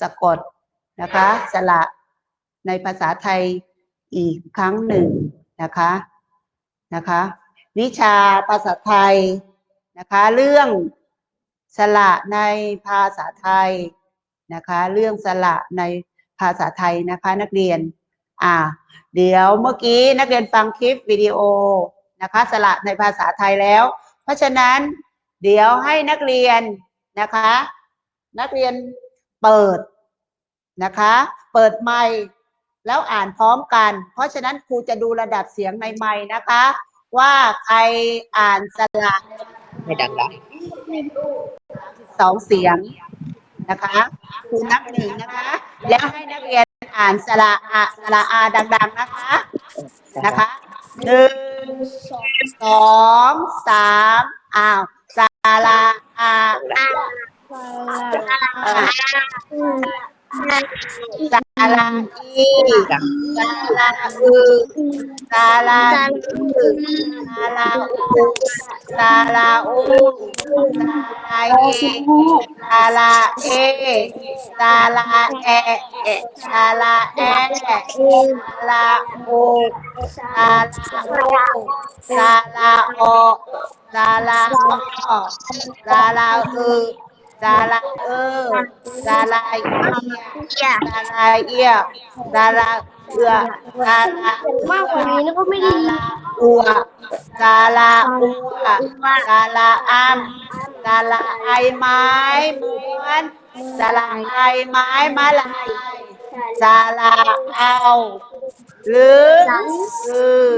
สะกดนะคะ สระในภาษาไทยอีกครั้งหนึ่งนะคะนะคะ วิชาภาษาไทยนะคะ เรื่องสระในภาษาไทยนะคะ เรื่องสระในภาษาไทยนะคะนักเรียน อ่า เดี๋ยวเมื่อกี้นักเรียนฟังคลิปวิดีโอนะคะสระในภาษาไทยแล้ว เพราะฉะนั้นเดี๋ยวให้นักเรียนนะคะ นักเรียน เปิดนะคะ เปิดไมค์แล้วอ่านพร้อมกัน เพราะฉะนั้นครูจะดูระดับเสียงในไมค์นะคะ ว่าใครอ่านสระไม่ดังละสองเสียงนะคะครูนับหนึ่งนะคะ แล้วให้นักเรียนอ่านสระอะสระอาดัง ๆนะคะนะคะหนึ่งสองสามอ้าวสระอา สระอีสระอือสระอือสระอูสระอูสระเอสระเอสระแอสระแอสระโอสระโอสระโอสระอสระอือ สระเออสระเอียสระเอียสระเอือสระมากกว่านี้แล้วก็ไม่ได้ยินอัวสาระอัวสาระอัมสาระไอไม้มือนสาระไอไม้มาลายสาระเอาหรือหรือ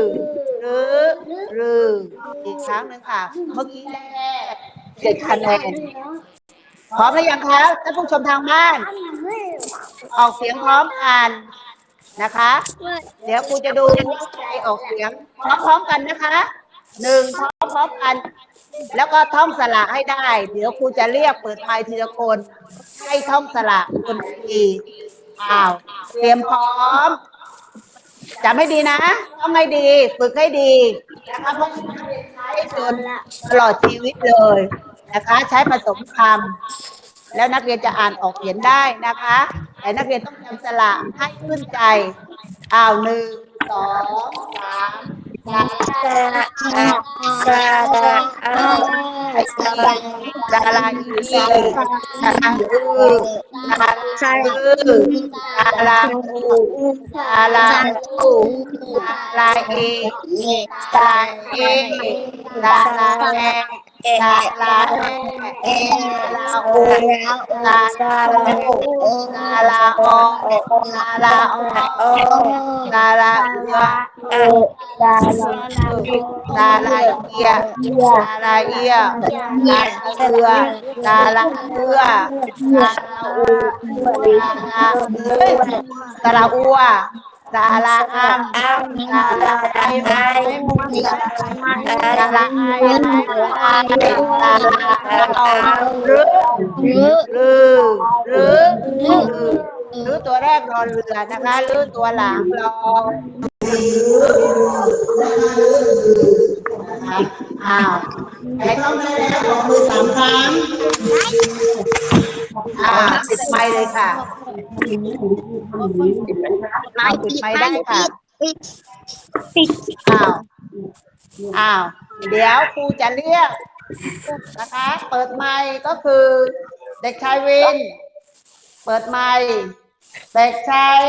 หรือหรืออีกครั้งหนึ่งค่ะ เมื่อกี้แรกเจ็ดคะแนน พร้อมหรือยังคะท่านผู้ชมทางบ้าน ออกเสียงพร้อมกันนะคะ เดี๋ยวครูจะดูใครออกเสียงพร้อมๆกันนะคะหนึ่งพร้อมๆกัน แล้วก็ท่องสระให้ได้ เดี๋ยวครูจะเรียกเปิดไมค์ทีละคน ให้ท่องสระคนทีอ้าวเตรียมพร้อมจำให้ดีนะท่องให้ดี ฝึกให้ดีนะคะเพราะใช้จนตลอดชีวิตเลย นะคะ ใช้ผสมคำแล้วนักเรียนจะอ่านออกเขียนได้นะคะ แต่นักเรียนต้องจำสระให้ขึ้นใจอ้าวหนึ่งสองสามสามสามสามสาราอีสาราอือสาราอือสาราอูสาราอูสาราเอสาราเอสาราแอ สาราแอสาราโอสาราโอสาราอสาราอสาราเอือดาราเอียดาราเอียดาราเอือดาราเอือดาราอูดาราเอ้ยดาราอัว ดาราอัมดาราไอไม้ดาราไอไอดาราเอาหรือหรือหรือหรือหรือตัวแรกรอเรือนะคะหรือตัวหลังรออ้าวใครต้องได้แล้วยกมือสามครั้งอ่าปิดไมเลยค่ะ เอาปิดไมค์ได้ค่ะอ้าวอ้าว เดี๋ยวครูจะเรียกนะคะ เปิดไมค์ก็คือเด็กชายวิน เปิดไมค์เด็กชาย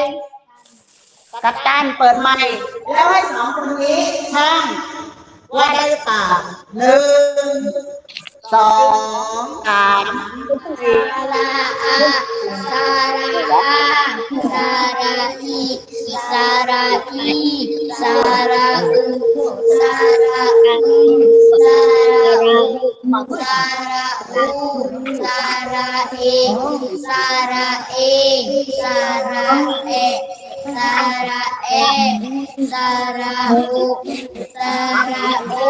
กัปตันเปิดไมค์แล้วให้สองคนนี้ช่างว่าได้หรือเปล่าหนึ่ง สองสามสี่สาระอสาระอาสาระอีสาระอีสาระอึสาระอึสาระอุสาระอุสาระเอสารเอสารเอสารเอสารุสาระโอสาระโอ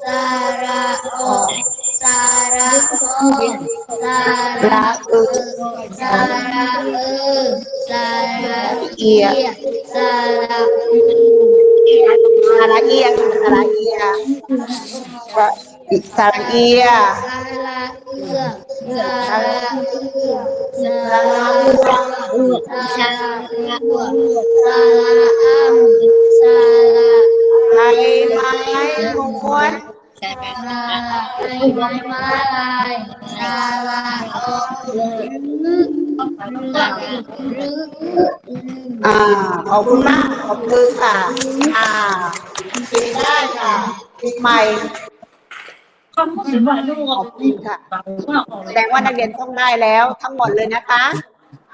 สาระโอสาระอึสาระอึสาระเอียสาระอึสาระเอียสาระอีสาระอีสาระอือสาระอือสาสาระระอื อูสระอูสระอัมสระไม้ไม้ม้วนสระไอไม้ไม้สระ อรึกสระรึกอ่าขอบคุณมากขอบคุณค่ะ อ่าปิดได้ค่ะปิดใหม่ขอบคุณค่ะแสดงว่านักเรียนต้องได้แล้วทั้งหมดเลยนะคะ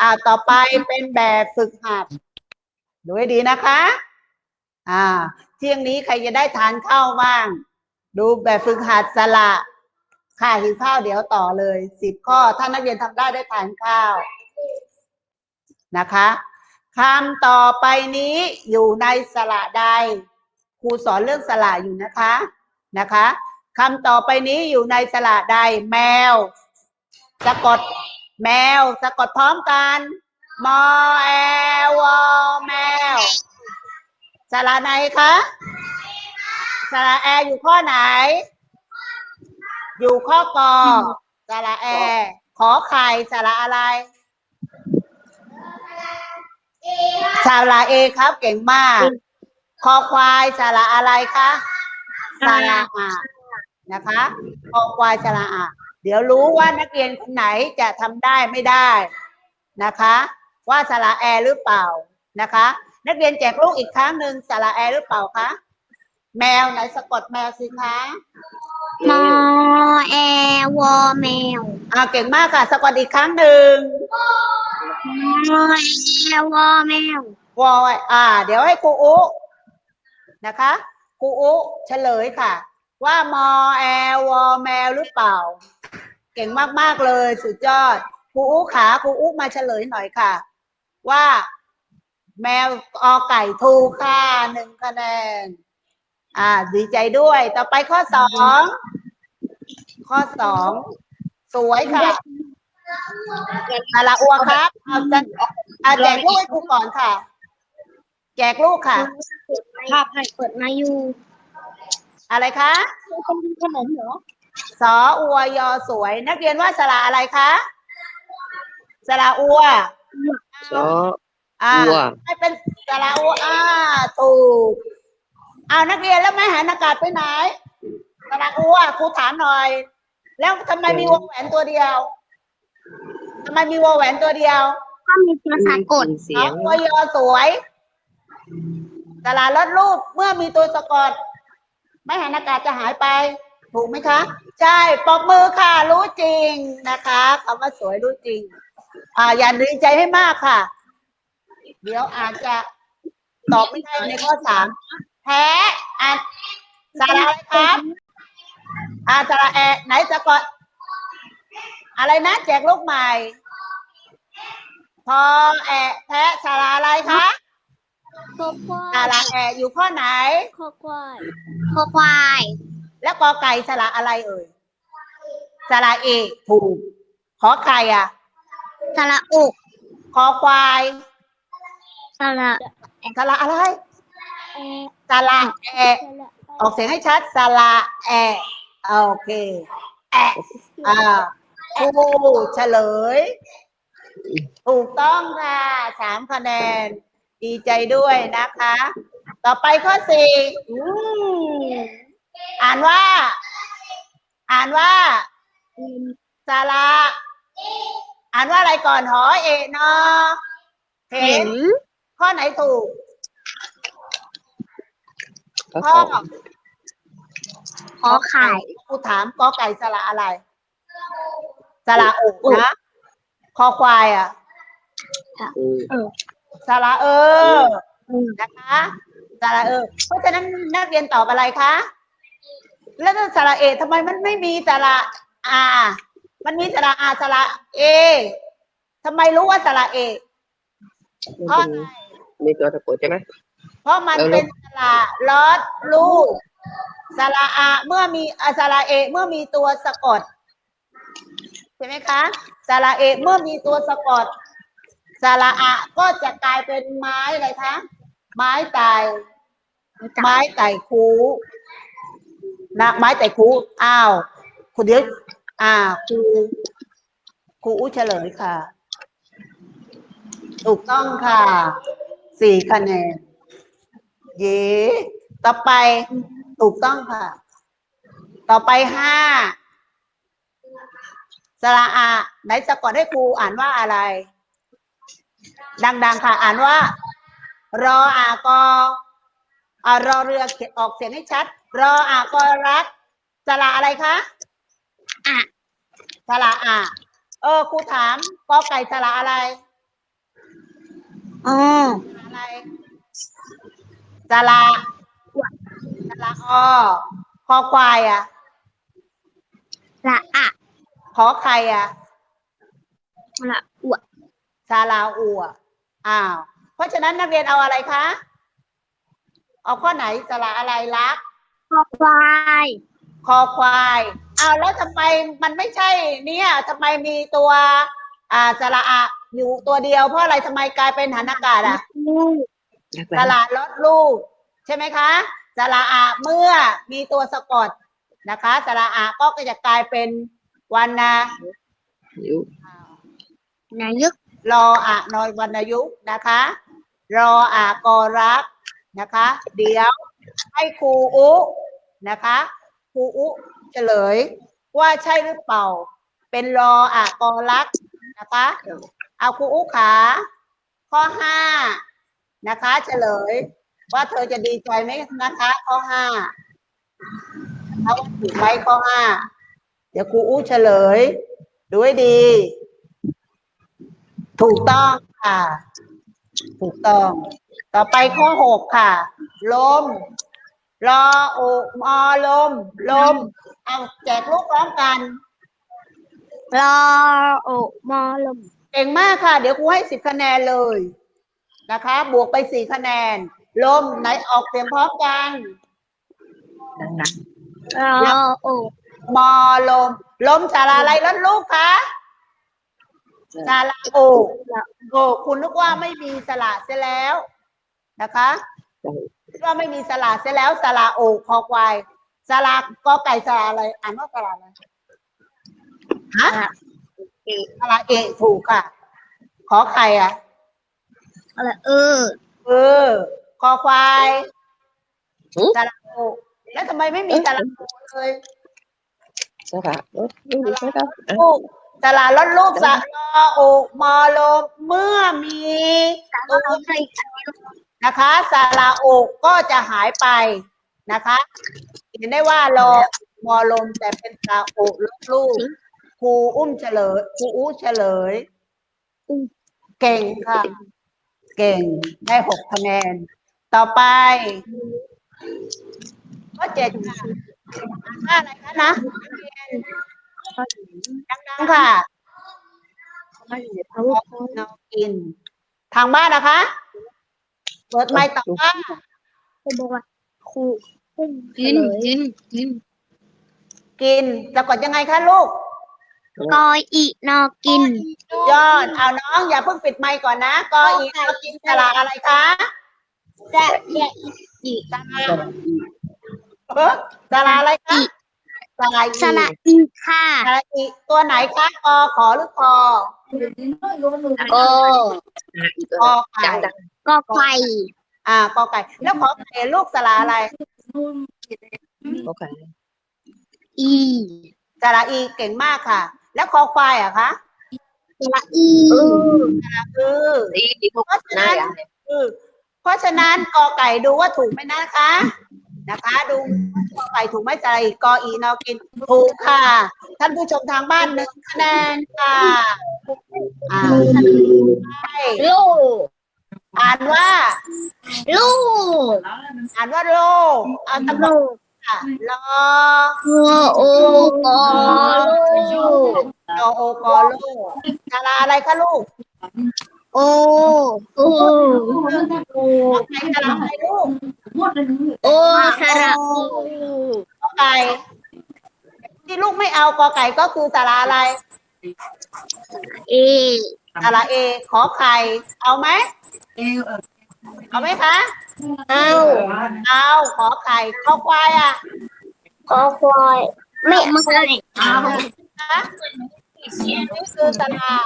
อ่าต่อไปเป็นแบบฝึกหัดดูให้ดีนะคะ อ่า เที่ยงนี้ใครจะได้ทานข้าวบ้าง ดูแบบฝึกหัดสละค่ะหิวข้าวเดี๋ยวต่อเลยสิบข้อ ถ้านักเรียนทำได้ได้ทานข้าวนะคะคำต่อไปนี้อยู่ในสระใดครูสอนเรื่องสระอยู่นะคะนะคะคำต่อไปนี้อยู่ในสระใด แมว สะกดแมว สะกดพร้อมกันมอแอวอแมวสระไหนคะ สระแออยู่ข้อไหน อยู่ข้อกอสระแอ ขอไข่สระอะไรสระเอครับ เก่งมาก คอควายสระอะไรคะสระอานะคะคอควายสระอาเดี๋ยวรู้ว่านักเรียนคนไหนจะทำได้ไม่ได้นะคะ ว่าสระแอหรือเปล่านะคะ นักเรียนแจกลูกอีกครั้งหนึ่งสระแอหรือเปล่าคะ แมวไหนสะกดแมวสิคะมอแอวอแมวอ่าเก่งมากค่ะ สะกดอีกครั้งหนึ่งมอแอวอแมววออ่า เดี๋ยวให้ครูอุนะคะครูอุเฉลยค่ะ ว่ามอแอวอแมวหรือเปล่า เก่งมากๆเลยสุดยอดครูอุขาครูอุมาเฉลยหน่อยค่ะ ว่า แมวอไก่ถูกค่ะหนึ่งคะแนน อ่าดีใจด้วย ต่อไปข้อสอง ข้อสอง สวยค่ะอาละอัวครับเอาจะเอาแจกลูกให้ครูก่อนค่ะ แจกลูกค่ะภาพให้เปิดมาอยู่ อะไรคะเป็นขนมเหรอสออัวยอสวย นักเรียนว่าสระอะไรคะสระอัวซออ่าอัวให้เป็นสระอัวอ่าถูก เอานักเรียนแล้วแม่หันอากาศไปไหนสระอัวครูถามหน่อย แล้วทำไมมีวงแหวนตัวเดียวทำไมมีวงแหวนตัวเดียวถ้ามีภาษากดเสียงตัวยอสวยตลาดลดรูปเมื่อมีตัวสะกด ไม่หันอากาศจะหายไป ถูกไหมคะ ใช่ปรบมือค่ะ รู้จริงนะคะคำว่าสวยรู้จริง อ่า อย่าดีใจให้มากค่ะ เดี๋ยวอาจจะตอบไม่ได้ในข้อสาม แพ้อะสาระอะไรครับอ่าสาระแอไหนสะกดอะไรนะแจกลูกใหม่พอแอะแพะสาระอะไรคะคอควาสาระแอะอยู่ข้อไหนคอควายคอควาย แล้วกอไก่สาระอะไรเอ่ยสาระเอกถูก ขอไข่อะสระอุคอควายสระสาระอะไร แอ สาระแอะ ออกเสียงให้ชัดสาระแอะโอเค แอะอ่าครูเฉลย ถูกต้องค่ะสามคะแนน ดีใจด้วยนะคะ ต่อไปข้อสี่อืมอ่านว่า อ่านว่าสาระอ่านว่าอะไรก่อนหอเอะเนาะเห็น ข้อไหนถูก ข้อข้สอองขอไข่ครูถามกอไก่สระอะไร สระอุนะคอควายอะ อืมสระเออ นะคะสระเออ เพราะฉะนั้นนักเรียนตอบอะไรคะ แล้วสระเอทำไมมันไม่มีสระอามันมีสระอาสระเอทำไมรู้ว่าสระเอเพราะอะไรมีตัวสะกดใช่ไหมเพราะมันแล้วเป็น สระลอดลูกสระอาเมื่อมีอะสระเอ เมื่อมีตัวสะกดใช่ไหมคะสระเอ เมื่อมีตัวสะกดสระอาก็จะกลายเป็นไม้อะไรคะ ไม้ไต่ไม้ไต่คูนะไม้ไต่คูอ้าวคุณเดี๋ยวอ่าครูครูอู้เฉลยค่ะ ถูกต้องค่ะสี่คะแนน เย้ต่อไปถูกต้องค่ะ ต่อไปห้าสระอาไหนสะกดให้ครูอ่านว่าอะไร ดัง ๆ ค่ะ อ่านว่า รออากออ่ารอเรือเขียนออกเสียงให้ชัด รออากอรักสระอะไรคะอะสระอาเออครูถามกอไก่สระอะไรอ๋ออะไร สระสระอคอควายอะละอะขอไข่อะละอวซาลาอัวอ้าว เพราะฉะนั้นนักเรียนเอาอะไรคะ เอาข้อไหนสระอะไรลัก คอควายคอควายอ้าวแล้วทำไมมันไม่ใช่ เนี่ยทำไมมีตัว อ่าสระอะอยู่ตัวเดียวเพราะอะไรทำไมกลายเป็นหันอากาศอะลูกนัก สเรียนระลดลูก ใช่ไหมคะสระอะเมื่อมีตัวสะกดนะคะสระอะก็จะกลายเป็นวันนะยุนายึกรออะนอยวรรณยุกต์นะคะ รออะกอรักนะคะ เดี๋ยวให้ครูอุนะคะครูอุเฉลย ว่าใช่หรือเปล่า เป็นรออะกอรักนะคะ เอาครูอุขาข้อห้า นะคะ เฉลย ว่าเธอจะดีใจไหมนะคะ ข้อห้าเอาถูกไหมข้อห้าเดี๋ยวครูอุเฉลย ดูให้ดี ถูกต้องค่ะ ถูกต้อง ต่อไปข้อหกค่ะ ลมรอโอมอลม ลม เอาแจกลูกพร้อมกันรอโอมอลม เก่งมากค่ะ เดี๋ยวครูให้สิบคะแนนเลย นะคะ บวกไปสี่คะแนน ลมไหนออกเสียงพร้อมกันดังรอโอมอลม ลมสาระอะไรล้นลูกคะสาระโอโอคุณนึกว่าไม่มีสระเสียแล้วนะคะๆคิดว่าไม่มีสระเสียแล้วสระโอคอควายสระกอไก่สระอะไรอ่านว่าสระอะไรฮะสระเอกถูกค่ะ ขอไข่อะ อะไรเออ เออ คอควายหือสระโอแล้วทำไมไม่มีสระโอเลยสระเอ้ยไม่มีใช่ป่ะอะลูกสระลดลูกสระรอโอกมอลมเมื่อมีตัวใครนะคะสระโอกก็จะหายไปนะคะเห็นได้ว่ารอมอลมแต่เป็นสระโอกลดลูกครูอุ้มเฉลยครูอู้เฉลย เก่งค่ะ เก่งได้หกคะแนน ต่อไปข้อเจ็ดค่ะอ่านว่าอะไรคะนะเรียนดังๆค่ะไม่อยู่ใน powerpoint นอกิน ทางบ้านนะคะ เปิดไมค์ต่อว่าเขาบอกว่าครูพุ่งกินกินกินกินสะกดยังไงคะลูก กออีนอกิน ยอด เอาน้อง อย่าเพิ่งปิดไมค์ก่อนนะ กออีเรากินสระอะไรคะจะจะอีสระเออสระอะไรคะสระอีสระอีค่ะสระอีตัวไหนคะกอขอหรือคอโออะอีกกตัวอไก่ดังก็ไฟอ่ากอไก่แล้วขอไก่ลูกสระอะไรๆโอเคอีสระอีเก่งมากค่ะ แล้วคอควายอะคะสระอีคือดีดีพวกเพราะฉะหน้านั้นอย่างคือเพราะฉะนั้นกอไก่ดูว่าถูกไหมนะคะ นะคะ ดูว่ากอไก่ถูกไหมสระอีกออีนอกินถูกค่ะ ท่านผู้ชมทางบ้านหนึ่งคะแนนค่ะอ่าใช่ลูกอ่านว่า ลูกอ่านว่าโลเอาตำรวลูจกค่ะ รอหัวโอกอลูกรอโอกอโลสระอะไรคะลูก โอโอกอไก่สระอะไรลูก โอสระโอกอไก่ที่ลูกไม่เอากอไก่ก็คือสระอะไร เอสระเอ ขอไข่ เอาไหมเอาไหมคะ เอาเอาขอไข่ขอควายอะคอควายไม่ไม่คะนี่คือสระ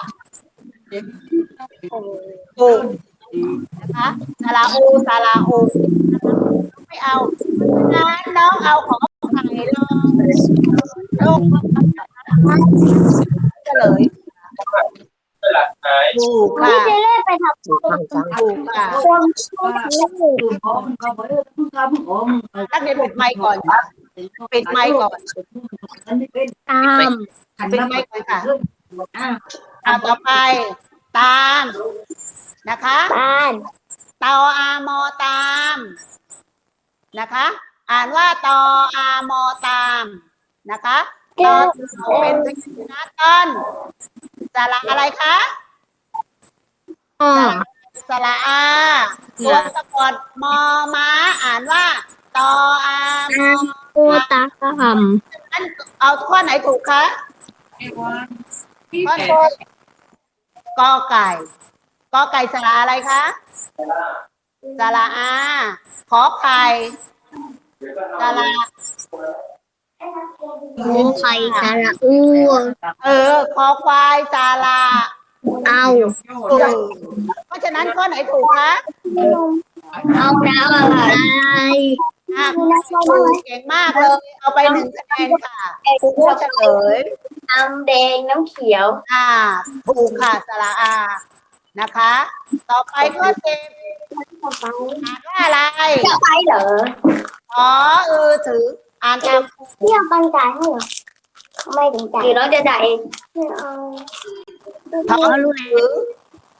ถูกนะคะสระอูสระอูไม่เอางั้นน้องเอาของไข่ลงลงเฉลย ถูกค่ะพี่เจเล่ไปทำถูกต้องจังถูกค่ะความช่วยนักเรียนปิดไมค์ก่อนค่ะปิดไมค์ก่อนตามปิดไมค์ก่อนค่ะอ่าต่อไป ตาม นะคะบ้านตออามอตาม นะคะ อ่านว่าตออามอตามนะคะตอเป็นพยัญชนะต้นสระอะไรคะ อ่า สระอาตัวสะกดมอม้าอ่านว่าตออามอตัวตาคนั่นเอาข้อไหนถูกคะข้อไหนกอไก่กอไก่สระอะไรคะสระอาขอไข่สระำหมูไข่สระอูเออคอควายสระ เอาเออเพราะฉะนั้นข้อไหนถูกคะเอาแล้วอะไรอะถูกเก่งมากเลย เอาไปหนึ่งคะแนนค่ะครูก็เฉลยน้ำแดงน้ำเขียว อ่าถูกค่ะสระอานะคะ ต่อไปข้อสิบอ่านว่าอะไรจะไปเหรออ๋อเออถืออ่านตามพี่เอาปันจ่ายให้เหรอ ไม่ถึงจ่ายหรือน้องจะจ่ายเองไม่เอาท้องถือ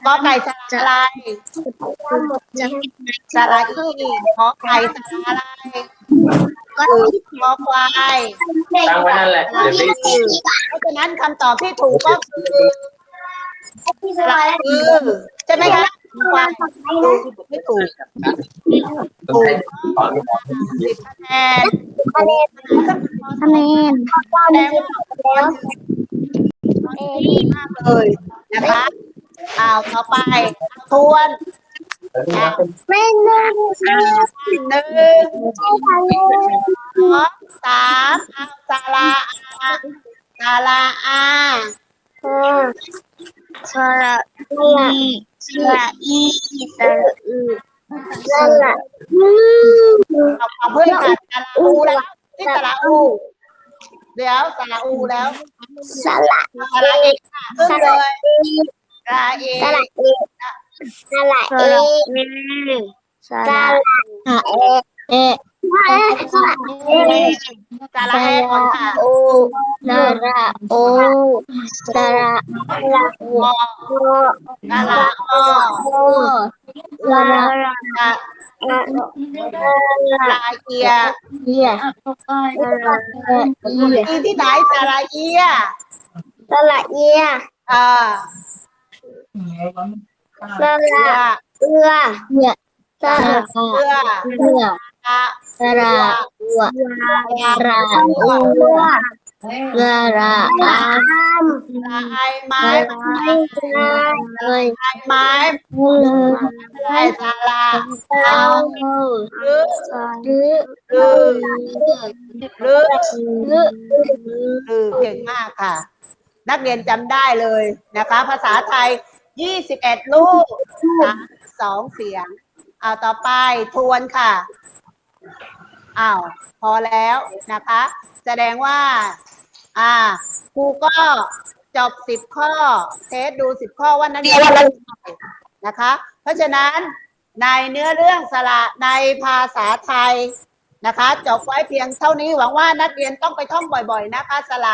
กอไก่สระอะไรหมดจะสระอีขอไก่สระอะไรก็ถือคอควายตั้งไว้นั่นแหละสระเดี๋ยวอีไปเพราะฉะนั้นคำตอบที่ถูกก็คือพี่สสระบายแล้วอือใช่ไหมคะควายถูก ไม่ถูกต้องใช้ก่อนสิบคะแนนคะแนนคะแนนแสดงว่าแล้วดีมากเลยนะคะอ้าวต่อไปทวนไม่น่าหนึ่งใช่ค่ะลูกสองสามเอาสาระอาสาระอา สระอีสระอีสระอืสระอื เอาเอาเพื่อนค่ะสาระอูแล้วที่สาระอูเดี๋ยวสา ระอูแล้วสระสาระเอกค่ะขึ้นเลยสาระเอสระกเอสระเอสระเอเอสระเอสาระแอก่อนค่ะโอสระโอสระละมอโอสาระอ โอสระสาละระเอียเอียสระเอียมีที่ไหนสาระเอียสระเอียอ่าสระเรือเอือเอือสระเรือเอืออะสระอัวสระอัว สระอามสระไอไม้ไม่ใช่เลยไอไม้เลยไอสาระเอาหรือหรือหรือหรือหรือหรือเก่งมากค่ะ นักเรียนจำได้เลยนะคะ ภาษาไทย 21 ลูกสองเสียงเอาต่อไปทวนค่ะอ้าวพอแล้วนะคะ แสดงว่า อ่าครูก็จบสิบข้อ เทสดูสิบข้อว่านักเรียนนะคะ เพราะฉะนั้นในเนื้อเรื่องสระในภาษาไทยนะคะจบไว้เพียงเท่านี้หวังว่านักเรียนต้องไปท่องบ่อย ๆ นะคะสระ